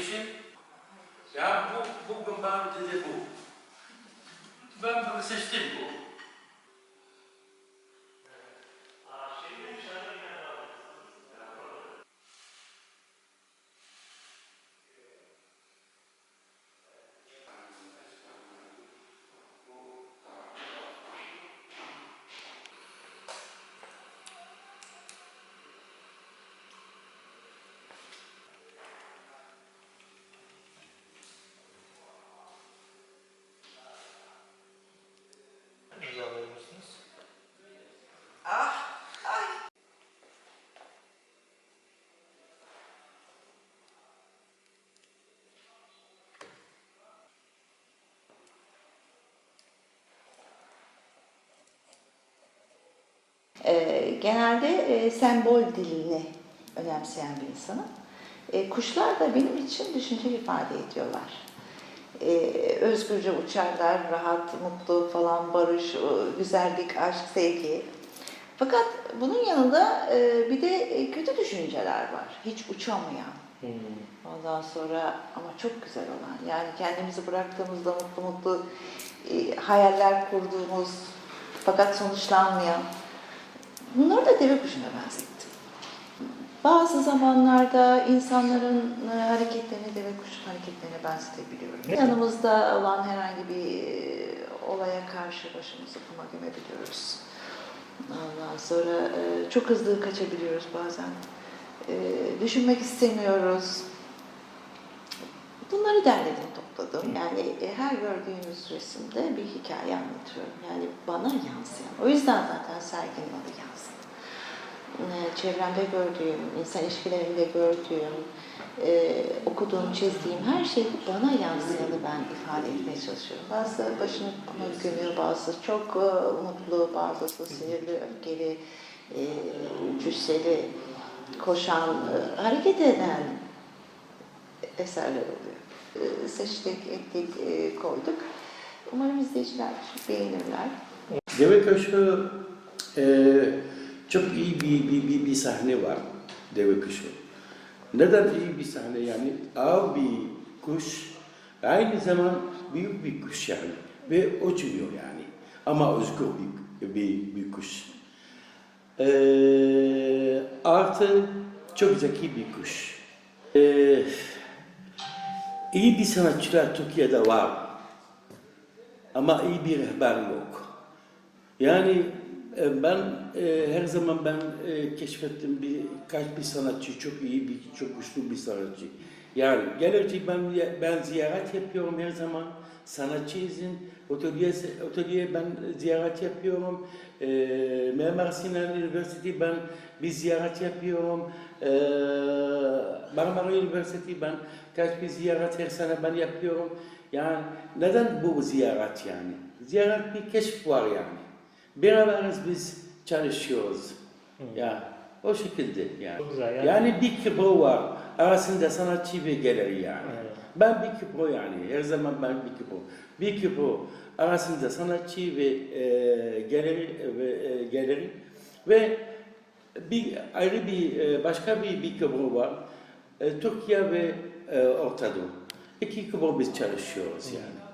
Krishna, já Bhagavan Dedevu. Vamos para vocês tempo. Ee, genelde e, sembol dilini önemseyen bir insanım. E, kuşlar da benim için düşünce ifade ediyorlar. E, özgürce uçarlar, rahat, mutlu falan, barış, o güzellik, aşk, sevgi. Fakat bunun yanında e, bir de e, kötü düşünceler var. Hiç uçamayan. Ondan sonra ama çok güzel olan. Yani kendimizi bıraktığımızda mutlu mutlu e, hayaller kurduğumuz fakat sonuçlanmayan. Bunları da deve kuşuna benzettim. Bazı zamanlarda insanların e, hareketlerini deve kuşu hareketlerine benzetebiliyorum. Yanımızda olan herhangi bir e, olaya karşı başımızı kuma gömebiliyoruz. Ondan sonra e, çok hızlı kaçabiliyoruz bazen. Düşünmek istemiyoruz. Bunları derledim, topladım. Yani e, her gördüğünüz resimde bir hikaye anlatıyorum. Yani bana yansıyan. O yüzden zaten serginin adı yansın. E, Çevremde gördüğüm, insan ilişkilerimde gördüğüm, e, okuduğum, çizdiğim her şeyi bana yansıyanı ben ifade etmeye çalışıyorum. Bazı başını gömüyor, bazı çok e, mutlu, bazısı sinirli, öfkeli, e, cüsseli, koşan, e, hareket eden eserler oluyor. E, seçtik, ettik, e, koyduk. Umarım izleyiciler beğenirler. Deve Kuşu e, çok iyi bir, bir, bir, bir sahne var Deve Kuşu. Neden iyi bir sahne yani? Av bir kuş, aynı zaman büyük bir kuş yani. Ve uçmuyor yani. Ama özgür bir, bir, bir kuş. E, artı çok zeki bir kuş. E, iyi bir sanatçılar Türkiye'de var. Ama iyi bir rehber yok. Yani e, ben e, her zaman ben e, keşfettim bir kaç bir sanatçı çok iyi bir çok güçlü bir sanatçı. Yani gelince ben ben ziyaret yapıyorum her zaman sanatçı izin atölye ben ziyaret yapıyorum. E, Mimar Sinan Üniversitesi ben bir ziyaret yapıyorum. E, Marmara Üniversitesi ben kaç bir ziyaret her sene ben yapıyorum. Yani neden bu ziyaret yani? Ziyaret bir keşif var yani. Beraberiz biz çalışıyoruz. Ya o şekilde yani. Çok güzel, yani- yani. bir kibro var. Arasında sanatçı ve galeri yani. Evet. Ben bir kibro yani. Her zaman ben bir kibro. Bir kibro arasında sanatçı ve e, galeri ve e, galeri ve bir ayrı bir e, başka bir bir kibro var. E, Türkiye ve e, Orta Doğu. İki kibro biz çalışıyoruz yani.